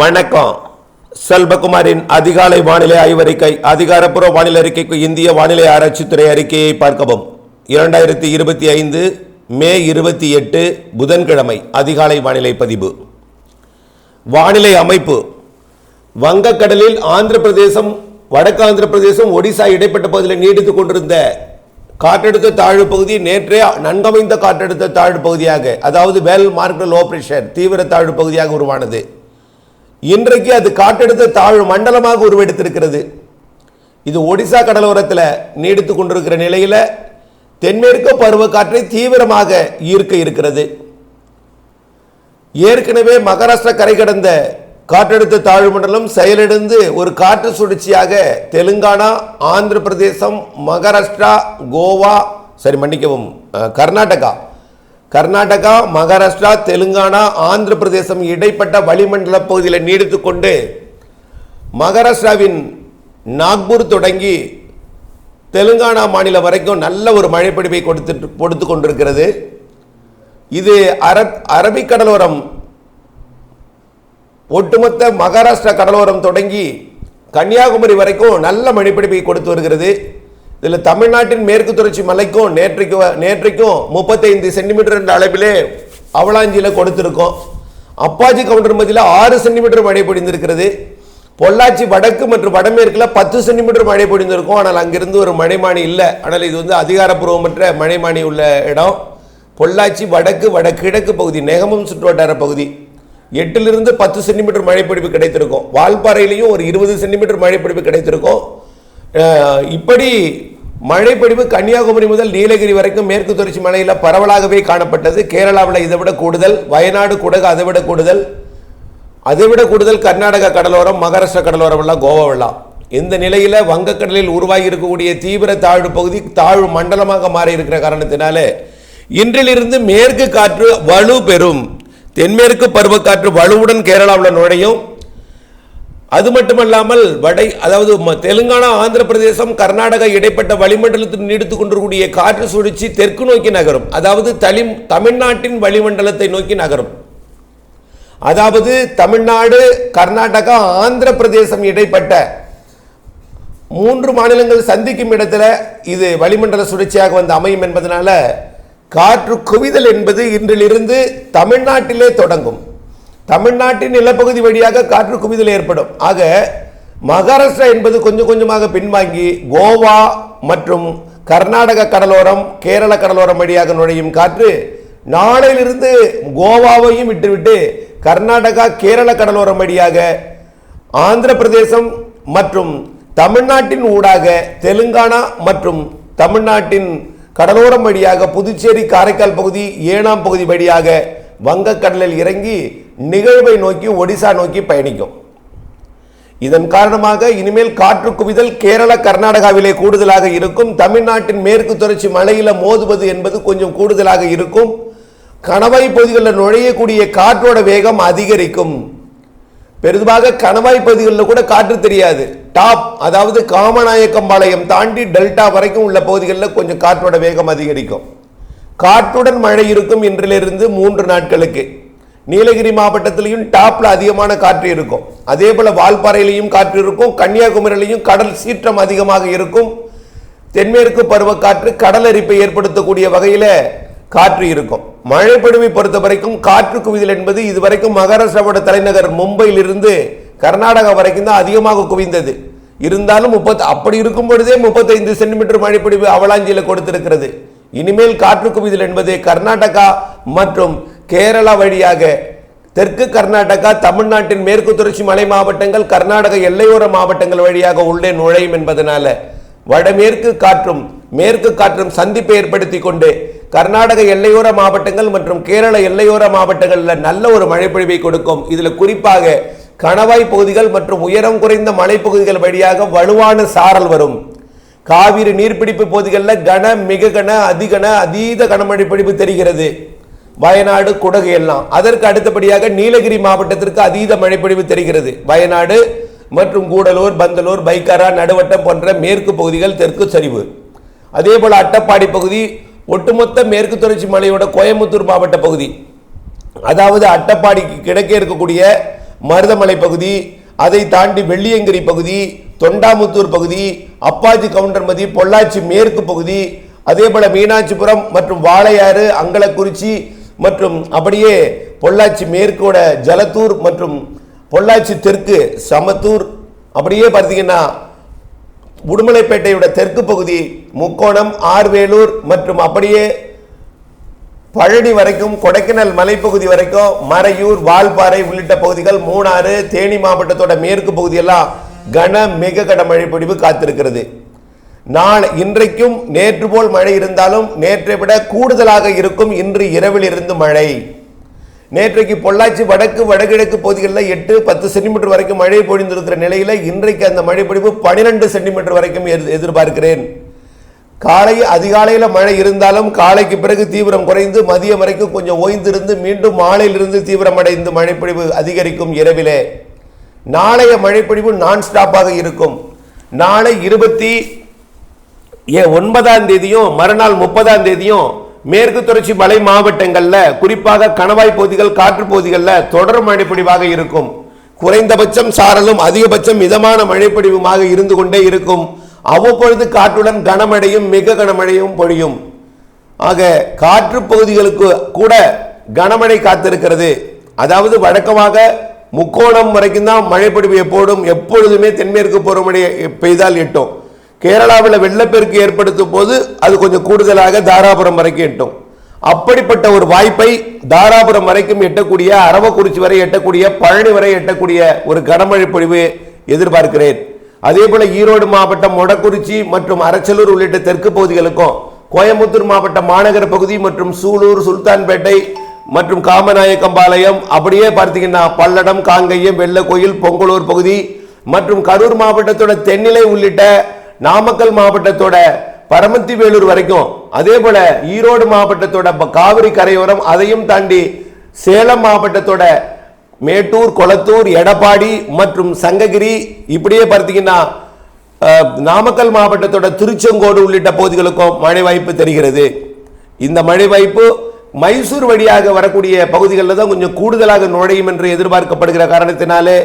வணக்கம். செல்வகுமாரின் அதிகாலை வானிலை ஆய்வறிக்கை அதிகாரப்பூர்வ வானிலை அறிக்கைக்கு இந்திய வானிலை ஆராய்ச்சித்துறை அறிக்கையை பார்க்கவும். இரண்டாயிரத்தி இருபத்தி ஐந்து மே இருபத்தி எட்டு புதன்கிழமை அதிகாலை வானிலை பதிவு. வானிலை அமைப்பு. வங்கக்கடலில் ஆந்திர பிரதேசம் வடக்கு ஆந்திர பிரதேசம் ஒடிசா இடைப்பட்ட பகுதியில் நீடித்துக் கொண்டிருந்த காற்றழுத்த தாழ்வு பகுதி நேற்றே நன்கமைந்த காற்றழுத்த தாழ்வு பகுதியாக அதாவது வேல் மார்க்கல் லோ தீவிர தாழ்வு பகுதியாக உருவானது. இன்றைக்கு அது காட்டெடுத்து தாழ்வு மண்டலமாக உருவெடுத்திருக்கிறது. இது ஒடிசா கடலோரத்தில் நீடித்து கொண்டிருக்கிற நிலையில் தென்மேற்கு பருவக்காற்றை தீவிரமாக ஈர்க்க இருக்கிறது. ஏற்கனவே மகாராஷ்டிரா கரை கடந்த காற்றழுத்த தாழ்வு மண்டலம் செயலிழந்து ஒரு காற்று சுழற்சியாக தெலுங்கானா ஆந்திர பிரதேசம் மகாராஷ்டிரா கோவா சரி மன்னிக்கவும் கர்நாடகா கர்நாடகா மகாராஷ்டிரா தெலுங்கானா ஆந்திர பிரதேசம் இடைப்பட்ட வளிமண்டல பகுதியில் நீடித்துக்கொண்டு மகாராஷ்டிராவின் நாக்பூர் தொடங்கி தெலுங்கானா மாநிலம் வரைக்கும் நல்ல ஒரு மழைப்பிடிப்பை கொடுத்து கொடுத்து கொண்டிருக்கிறது. இது அரப் அரபிக் கடலோரம் ஒட்டுமொத்த மகாராஷ்டிரா கடலோரம் தொடங்கி கன்னியாகுமரி வரைக்கும் நல்ல மழைப்பிடிப்பை கொடுத்து வருகிறது. இதில் தமிழ்நாட்டின் மேற்கு தொடர்ச்சி மலைக்கும் நேற்றைக்கு வ- நேற்றைக்கும் முப்பத்தைந்து சென்டிமீட்டர் என்ற அளவிலே அவலாஞ்சியில் கொடுத்திருக்கோம். அப்பாச்சி கவுண்டர் மதியில் ஆறு சென்டிமீட்டர் மழை பொழிந்திருக்கிறது. பொள்ளாச்சி வடக்கு மற்றும் வடமேற்கில் பத்து சென்டிமீட்டர் மழை பொழிந்திருக்கும். ஆனால் அங்கிருந்து ஒரு மழைமானி இல்லை. ஆனால் இது வந்து அதிகாரப்பூர்வமற்ற மழைமானி உள்ள இடம். பொள்ளாச்சி வடக்கு வடகிழக்கு பகுதி நெகமம் சுற்றுவட்டார பகுதி. எட்டிலிருந்து பத்து சென்டிமீட்டர் மழைப்பிடிப்பு கிடைத்திருக்கும். வால்பாறையிலையும் ஒரு இருபது சென்டிமீட்டர் மழைப்பிடிப்பு கிடைத்திருக்கும். இப்படி மழைப்படிவு கன்னியாகுமரி முதல் நீலகிரி வரைக்கும் மேற்கு தொடர்ச்சி மலையில் பரவலாகவே காணப்பட்டது. கேரளாவில் இதை விட கூடுதல் வயநாடு குடகு அதை விட கூடுதல் அதை விட கூடுதல் கர்நாடக கடலோரம் மகாராஷ்டிரா கடலோரம் எல்லாம் கோவாவெல்லாம் இந்த நிலையில் வங்கக்கடலில் உருவாகி இருக்கக்கூடிய தீவிர தாழ்வு பகுதி தாழ்வு மண்டலமாக மாறி இருக்கிற காரணத்தினால இன்றிலிருந்து மேற்கு காற்று வலு பெறும் தென்மேற்கு பருவக்காற்று வலுவுடன் கேரளாவில் நுழையும். அது மட்டுமல்லாமல் வடை அதாவது தெலுங்கானா ஆந்திர பிரதேசம் கர்நாடகா இடைப்பட்ட வளிமண்டலத்தில் நீடித்துக் கொண்டிருக்கூடிய காற்று சுழற்சி தெற்கு நோக்கி நகரும். அதாவது தலி தமிழ்நாட்டின் வளிமண்டலத்தை நோக்கி நகரும். அதாவது தமிழ்நாடு கர்நாடகா ஆந்திர பிரதேசம் இடைப்பட்ட மூன்று மாநிலங்கள் சந்திக்கும் இடத்துல இது வளிமண்டல சுழற்சியாக வந்து அமையும் என்பதனால காற்று குவிதல் என்பது இன்றிலிருந்து தமிழ்நாட்டிலே தொடங்கும். தமிழ்நாட்டின் நிலப்பகுதி வழியாக காற்று குவிதல் ஏற்படும். ஆக மகாராஷ்டிரா என்பது கொஞ்சம் கொஞ்சமாக பின்வாங்கி கோவா மற்றும் கர்நாடக கடலோரம் கேரள கடலோரம் வழியாக நுழையும் காற்று நாளையிலிருந்து கோவாவையும் விட்டுவிட்டு கர்நாடகா கேரள கடலோரம் வழியாக ஆந்திர பிரதேசம் மற்றும் தமிழ்நாட்டின் ஊடாக தெலுங்கானா மற்றும் தமிழ்நாட்டின் கடலோரம் வழியாக புதுச்சேரி காரைக்கால் பகுதி ஏனாம் பகுதி வழியாக வங்கக்கடலில் இறங்கி நிகழ்வை நோக்கி ஒடிசா நோக்கி பயணிக்கும். இதன் காரணமாக இனிமேல் காற்று குவிதல் கேரள கர்நாடகாவிலே கூடுதலாக இருக்கும். தமிழ்நாட்டின் மேற்கு தொடர்ச்சி மலையில மோதுவது என்பது கொஞ்சம் கூடுதலாக இருக்கும். கணவாய் பகுதிகளில் நுழையக்கூடிய காற்றோட வேகம் அதிகரிக்கும். பெரிதுமாக கணவாய் பகுதிகளில் கூட காற்று தெரியாது. டாப் அதாவது காமநாயக்கம்பாளையம் தாண்டி டெல்டா வரைக்கும் உள்ள பகுதிகளில் கொஞ்சம் காற்றோட வேகம் அதிகரிக்கும். காற்றுடன் மழை இருக்கும் இன்றிலிருந்து மூன்று நாட்களுக்கு. நீலகிரி மாவட்டத்திலையும் டாப்ல அதிகமான காற்று இருக்கும். அதே போல வால்பாறையிலையும் காற்று இருக்கும். கன்னியாகுமரியிலையும் கடல் சீற்றம் அதிகமாக இருக்கும். தென்மேற்கு பருவக்காற்று கடல் அரிப்பை ஏற்படுத்தக்கூடிய வகையில் காற்று இருக்கும். மழைப்படுமை பொறுத்த வரைக்கும் காற்று குவிதல் என்பது இதுவரைக்கும் மகாராஷ்டிராவோட தலைநகர் மும்பையிலிருந்து கர்நாடகா வரைக்கும் தான் அதிகமாக குவிந்தது. இருந்தாலும் முப்பத்து அப்படி இருக்கும் பொழுதே முப்பத்தைந்து சென்டிமீட்டர் மழைப்பொழிவு அவலாஞ்சியில் கொடுத்திருக்கிறது. இனிமேல் காற்று குவிதல் என்பது கர்நாடகா மற்றும் கேரளா வழியாக தெற்கு கர்நாடகா தமிழ்நாட்டின் மேற்கு தொடர்ச்சி மலை மாவட்டங்கள் கர்நாடக எல்லையோர மாவட்டங்கள் வழியாக உள்ளே நுழையும் என்பதனால வடமேற்கு காற்றும் மேற்கு காற்றும் சந்திப்பை ஏற்படுத்தி கொண்டு கர்நாடக எல்லையோர மாவட்டங்கள் மற்றும் கேரள எல்லையோர மாவட்டங்களில் நல்ல ஒரு மழைப்பொழிவை கொடுக்கும். இதில் குறிப்பாக கணவாய் பகுதிகள் மற்றும் உயரம் குறைந்த மலைப்பகுதிகள் வழியாக வலுவான சாரல் வரும். காவிரி நீர்பிடிப்பு பகுதிகளில் கன மிக கன அதிகன அதீத கனமழை பிடிப்பு தெரிகிறது. வயநாடு குடகு எல்லாம். அதற்கு அடுத்தபடியாக நீலகிரி மாவட்டத்திற்கு அதீத மழைப்பொழிவு தெரிகிறது. வயநாடு மற்றும் கூடலூர் பந்தலூர் பைக்காரா நடுவட்டம் போன்ற மேற்கு பகுதிகள் தெற்கு சரிவு. அதே போல அட்டப்பாடி பகுதி ஒட்டுமொத்த மேற்கு தொடர்ச்சி மலையோட கோயம்புத்தூர் மாவட்ட பகுதி. அதாவது அட்டப்பாடிக்கு கிழக்கே இருக்கக்கூடிய மருதமலை பகுதி அதை தாண்டி வெள்ளியங்கிரி பகுதி தொண்டாமுத்தூர் பகுதி அப்பாஜி கவுண்டர்மதி பொள்ளாச்சி மேற்கு பகுதி அதே போல மீனாட்சிபுரம் மற்றும் வாளையாறு அங்கலக்குறிச்சி மற்றும் அப்படியே பொள்ளாச்சி மேற்கோட ஜலத்தூர் மற்றும் பொள்ளாச்சி தெற்கு சமத்தூர். அப்படியே பார்த்தீங்கன்னா உடுமலைப்பேட்டையோட தெற்கு பகுதி முக்கோணம் ஆர்வேலூர் மற்றும் அப்படியே பழனி வரைக்கும் கொடைக்கானல் மலைப்பகுதி வரைக்கும் மறையூர் வால்பாறை உள்ளிட்ட பகுதிகள் மூணாறு தேனி மாவட்டத்தோட மேற்கு பகுதியெல்லாம் கன மிக கன மழை பொழிவு காத்திருக்கிறது. நாளை இன்றைக்கும் நேற்று போல் மழை இருந்தாலும் நேற்றை விட கூடுதலாக இருக்கும் இன்று இரவில் இருந்து மழை. நேற்றைக்கு பொள்ளாச்சி வடக்கு வடகிழக்கு பகுதிகளில் எட்டு பத்து சென்டிமீட்டர் வரைக்கும் மழை பொழிந்திருக்கிற நிலையில் இன்றைக்கு அந்த மழை பொழிவு பனிரெண்டு சென்டிமீட்டர் வரைக்கும் எதிர்- எதிர்பார்க்கிறேன். காலை அதிகாலையில் மழை இருந்தாலும் காலைக்கு பிறகு தீவிரம் குறைந்து மதியம் வரைக்கும் கொஞ்சம் ஓய்ந்திருந்து மீண்டும் மாலையிலிருந்து தீவிரமடைந்து மழைப்பொழிவு அதிகரிக்கும் இரவிலே. நாளைய மழைப்பொழிவு நான் ஸ்டாப்பாக இருக்கும். நாளை இருபத்தி ஏ ஒன்பதாம் தேதியும் மறுநாள் முப்பதாம் தேதியும் மேற்கு தொடர்ச்சி மலை மாவட்டங்களில் குறிப்பாக கணவாய் பகுதிகள் காற்று பகுதிகளில் தொடர் மழைப்பொழிவாக இருக்கும். குறைந்தபட்சம் சாரலும் அதிகபட்சம் மிதமான மழைப்பொழிவுமாக இருந்து கொண்டே இருக்கும். அவ்வப்பொழுது காற்றுடன் கனமழையும் மிக கனமழையும் பொழியும். ஆக காற்று பகுதிகளுக்கு கூட கனமழை காத்திருக்கிறது. அதாவது வழக்கமாக முக்கோணம் வரைக்கும் தான் மழைப்பொழிவு எப்போதும் எப்பொழுதுமே தென்மேற்கு பருவமழை பெய்தால் எட்டும். கேரளாவில் வெள்ளப்பெருக்கு ஏற்படுத்தும் போது அது கொஞ்சம் கூடுதலாக தாராபுரம் வரைக்கும் எட்டும். அப்படிப்பட்ட ஒரு வாய்ப்பை தாராபுரம் வரைக்கும் எட்டக்கூடிய அரவக்குறிச்சி வரை எட்டக்கூடிய பழனி வரை எட்டக்கூடிய ஒரு கனமழை பொழிவு எதிர்பார்க்கிறேன். அதே போல ஈரோடு மாவட்டம் மொடக்குறிச்சி மற்றும் அரச்சலூர் உள்ளிட்ட தெற்கு பகுதிகளுக்கும் கோயம்புத்தூர் மாவட்டம் மாநகர பகுதி மற்றும் சூலூர் சுல்தான்பேட்டை மற்றும் காமநாயக்கம்பாளையம். அப்படியே பார்த்தீங்கன்னா பல்லடம் காங்கையம் வெள்ளக்கோயில் பொங்கலூர் பகுதி மற்றும் கரூர் மாவட்டத்தோட தென்னிலை உள்ளிட்ட நாமக்கல் மாவட்டத்தோட பரமத்தி வேலூர் வரைக்கும். அதே போல ஈரோடு மாவட்டத்தோட காவிரி கரையோரம் அதையும் தாண்டி சேலம் மாவட்டத்தோட மேட்டூர் கொளத்தூர் எடப்பாடி மற்றும் சங்ககிரி இப்படியே பார்த்தீங்கன்னா நாமக்கல் மாவட்டத்தோட திருச்செங்கோடு உள்ளிட்ட பகுதிகளுக்கும் மழை வாய்ப்பு தெரிகிறது. இந்த மழை வாய்ப்பு மைசூர் வழியாக வரக்கூடிய பகுதிகளில் தான் கொஞ்சம் கூடுதலாக நுழையும் என்று எதிர்பார்க்கப்படுகிற காரணத்தினாலே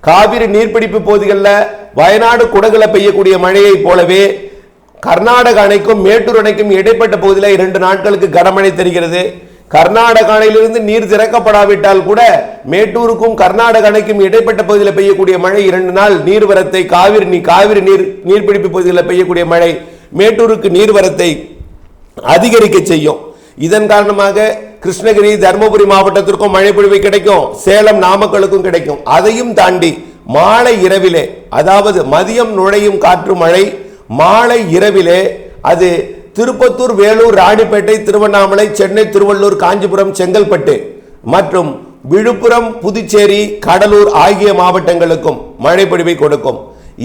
காவிரி நீர்பிடிப்பு பகுதிகளில் வயநாடு குடகுல பெய்யக்கூடிய மழையைப் போலவே கர்நாடக அணைக்கும் மேட்டூர் அணைக்கும் இடைப்பட்ட பகுதியில் இரண்டு நாட்களுக்கு கனமழை தெரிகிறது. கர்நாடக அணையிலிருந்து நீர் திறக்கப்படாவிட்டால் கூட மேட்டூருக்கும் கர்நாடக அணைக்கும் இடைப்பட்ட பகுதியில் பெய்யக்கூடிய மழை இரண்டு நாள் நீர்வரத்தை காவிரி நீ காவிரி நீர் நீர்பிடிப்பு பகுதிகளில் பெய்யக்கூடிய மழை மேட்டூருக்கு நீர்வரத்தை அதிகரிக்க செய்யும். இதன் காரணமாக கிருஷ்ணகிரி தருமபுரி மாவட்டத்திற்கும் மழை கிடைக்கும். சேலம் நாமக்கலுக்கும் கிடைக்கும். அதையும் தாண்டி மாலை இரவிலே அதாவது மதியம் நுழையும் காற்று மழை மாலை இரவிலே அது திருப்பத்தூர் வேலூர் ராணிப்பேட்டை திருவண்ணாமலை சென்னை திருவள்ளூர் காஞ்சிபுரம் செங்கல்பட்டு மற்றும் விழுப்புரம் புதுச்சேரி கடலூர் ஆகிய மாவட்டங்களுக்கும் மழை பொழிவை கொடுக்கும்.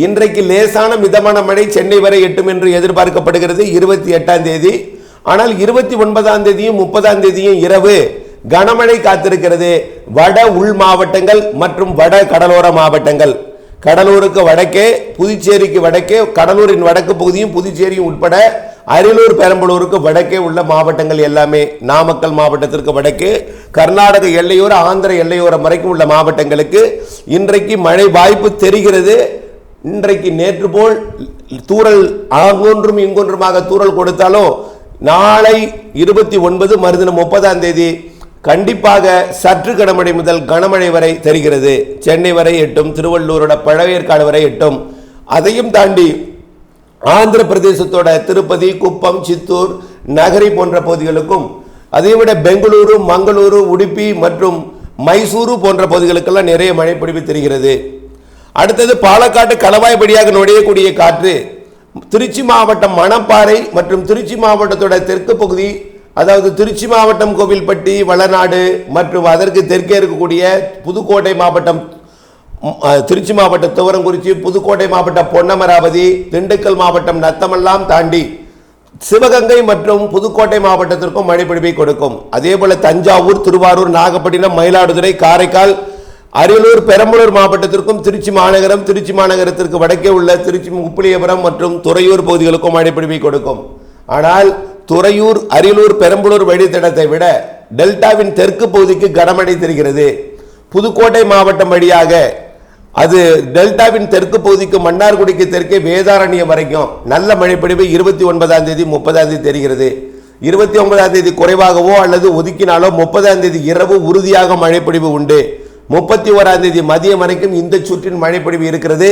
இன்றைக்கு லேசான மிதமான மழை சென்னை வரை எட்டும் என்று எதிர்பார்க்கப்படுகிறது. இருபத்தி எட்டாம் தேதி ஆனால் இருபத்தி ஒன்பதாம் தேதியும் முப்பதாம் தேதியும் இரவு கனமழை காத்திருக்கிறது. வட உள் மாவட்டங்கள் மற்றும் வட கடலோர மாவட்டங்கள். கடலூருக்கு வடக்கே புதுச்சேரிக்கு வடக்கே கடலூரின் வடக்கு பகுதியும் புதுச்சேரியும் உட்பட அரியலூர் பெரம்பலூருக்கு வடக்கே உள்ள மாவட்டங்கள் எல்லாமே நாமக்கல் மாவட்டத்திற்கு வடக்கே கர்நாடக எல்லையோர ஆந்திர எல்லையோரம் வரைக்கும் உள்ள மாவட்டங்களுக்கு இன்றைக்கு மழை வாய்ப்பு தெரிகிறது. இன்றைக்கு நேற்று போல் தூறல் அங்கொன்றும் இங்கொன்றுமாக தூறல் கொடுத்தாலும் நாளை இருபத்தி ஒன்பது மறுதினம் முப்பதாம் தேதி கண்டிப்பாக சற்று கனமழை முதல் கனமழை வரை தெரிகிறது. சென்னை வரை எட்டும் திருவள்ளூரோட பழவேற்காடு வரை எட்டும். அதையும் தாண்டி ஆந்திர பிரதேசத்தோட திருப்பதி குப்பம் சித்தூர் நகரி போன்ற பகுதிகளுக்கும் அதைவிட பெங்களூரு மங்களூரு உடுப்பி மற்றும் மைசூரு போன்ற பகுதிகளுக்கெல்லாம் நிறைய மழை பிடிப்பு தெரிகிறது. அடுத்தது பாலக்காட்டு கணவாய்படியாக நுழையக்கூடிய காற்று. திருச்சி மாவட்டம் மணப்பாறை மற்றும் திருச்சி மாவட்டத்தோட தெற்கு பகுதி அதாவது திருச்சி மாவட்டம் கோவில்பட்டி வளநாடு மற்றும் அதற்கு தெற்கே இருக்கக்கூடிய புதுக்கோட்டை மாவட்டம் திருச்சி மாவட்டம் துவரங்குறிச்சி புதுக்கோட்டை மாவட்டம் பொன்னமராவதி திண்டுக்கல் மாவட்டம் நத்தமெல்லாம் தாண்டி சிவகங்கை மற்றும் புதுக்கோட்டை மாவட்டத்திற்கும் மழைப்பொழிவை கொடுக்கும். அதே போல தஞ்சாவூர் திருவாரூர் நாகப்பட்டினம் மயிலாடுதுறை காரைக்கால் அரியலூர் பெரம்பலூர் மாவட்டத்திற்கும் திருச்சி மாநகரம் திருச்சி மாநகரத்திற்கு வடக்கே உள்ள திருச்சி உப்பிலியபுரம் மற்றும் துறையூர் பகுதிகளுக்கும் மழைப்பிடிவை கொடுக்கும். ஆனால் துறையூர் அரியலூர் பெரம்பலூர் வழித்தடத்தை விட டெல்டாவின் தெற்கு பகுதிக்கு கனமழை தெரிகிறது. புதுக்கோட்டை மாவட்டம் வழியாக அது டெல்டாவின் தெற்கு பகுதிக்கு மன்னார்குடிக்கு தெற்கே வேதாரண்யம் வரைக்கும் நல்ல மழைப்பிடிவு இருபத்தி ஒன்பதாம் தேதி முப்பதாம் தேதி தெரிகிறது. இருபத்தி ஒன்பதாம் தேதி குறைவாகவோ அல்லது ஒதுக்கினாலோ முப்பதாம் தேதி இரவு உறுதியாக மழைப்பிடிவு உண்டு. முப்பத்தி ஓராம் தேதி மதியம் வரைக்கும் இந்த சுற்றின் மழைப்பொழிவு இருக்கிறது.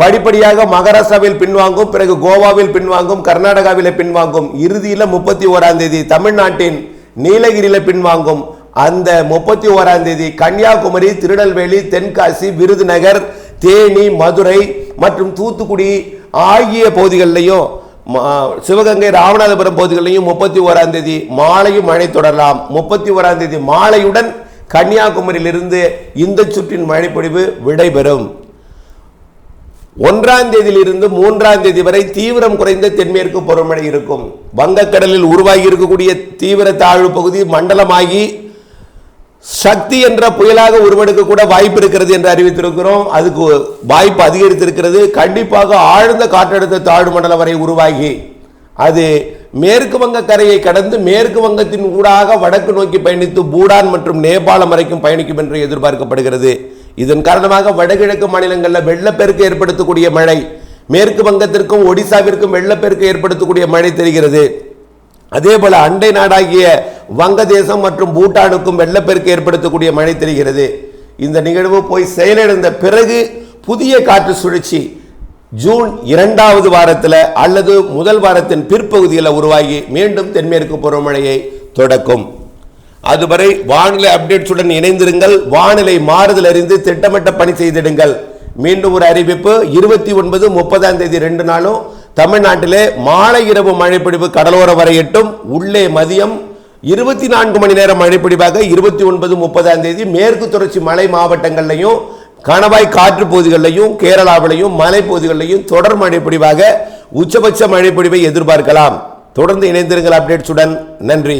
படிப்படியாக மகாராஷ்டிராவில் பின்வாங்கும் பிறகு கோவாவில் பின்வாங்கும் கர்நாடகாவில் பின்வாங்கும் இறுதியில் முப்பத்தி ஓராம் தேதி தமிழ்நாட்டின் நீலகிரியில் பின்வாங்கும். அந்த முப்பத்தி ஓராம் தேதி கன்னியாகுமரி திருநெல்வேலி தென்காசி விருதுநகர் தேனி மதுரை மற்றும் தூத்துக்குடி ஆகிய பகுதிகளிலையும் சிவகங்கை ராமநாதபுரம் பகுதிகளிலையும் முப்பத்தி ஓராம் தேதி மாலையும் மழை தொடரலாம். முப்பத்தி ஓராம் தேதி மாலையுடன் கன்னியாகுமரியிலிருந்து இந்த சுற்றின் மழைப்பொழிவு விடைபெறும். ஒன்றாம் தேதியிலிருந்து மூன்றாம் தேதி வரை தீவிரம் குறைந்த தென்மேற்கு பருவமழை இருக்கும். வங்கக்கடலில் உருவாகி இருக்கக்கூடிய தீவிர தாழ்வு பகுதி மண்டலமாகி சக்தி என்ற புயலாக உருவெடுக்க கூட வாய்ப்பு இருக்கிறது என்று அறிவித்திருக்கிறோம். அதுக்கு வாய்ப்பு அதிகரித்திருக்கிறது. கண்டிப்பாக ஆழ்ந்த காற்றழுத்த தாழ்வு மண்டலம் வரை உருவாகி அது மேற்கு வங்க கரையை கடந்து மேற்கு வங்கத்தின் ஊடாக வடக்கு நோக்கி பயணித்து பூடான் மற்றும் நேபாளம் வரைக்கும் பயணிக்கும் என்று எதிர்பார்க்கப்படுகிறது. இதன் காரணமாக வடகிழக்கு மாநிலங்களில் வெள்ளப்பெருக்கு ஏற்படுத்தக்கூடிய மழை மேற்கு வங்கத்திற்கும் ஒடிசாவிற்கும் வெள்ளப்பெருக்கு ஏற்படுத்தக்கூடிய மழை தெரிகிறது. அதே போல அண்டை நாடாகிய வங்கதேசம் மற்றும் பூட்டானுக்கும் வெள்ளப்பெருக்கு ஏற்படுத்தக்கூடிய மழை தெரிகிறது. இந்த நிகழ்வு போய் செயலிழந்த பிறகு புதிய காற்று சுழற்சி ஜூன் இரண்டாவது வாரத்தில் அல்லது முதல் வாரத்தின் பிற்பகுதியில் உருவாகி மீண்டும் தென்மேற்கு பருவமழையை தொடக்கும். அதுவரை வானிலை அப்டேட்ஸுடன் இணைந்திருங்கள். வானிலை மாறுதல் அறிந்து திட்டமிட்ட பணி செய்திடுங்கள். மீண்டும் ஒரு அறிவிப்பு இருபத்தி ஒன்பது முப்பதாம் தேதி ரெண்டு நாளும் தமிழ்நாட்டிலே மாலை இரவு மழைப்பிடிவு கடலோரம் வரை எட்டும் உள்ளே மதியம் இருபத்தி நான்கு மணி நேரம் மழைப்பிடிவாக இருபத்தி ஒன்பது முப்பதாம் தேதி மேற்கு தொடர்ச்சி மலை மாவட்டங்கள்லையும் கணவாய் காற்று பகுதிகளிலையும் கேரளாவிலையும் மலைப்பகுதிகளிலையும் தொடர் மழைப்பிடிவாக உச்சபட்ச மழைப்பிடிவை எதிர்பார்க்கலாம். தொடர்ந்து இணைந்திருங்கள் அப்டேட்ஸுடன் நன்றி.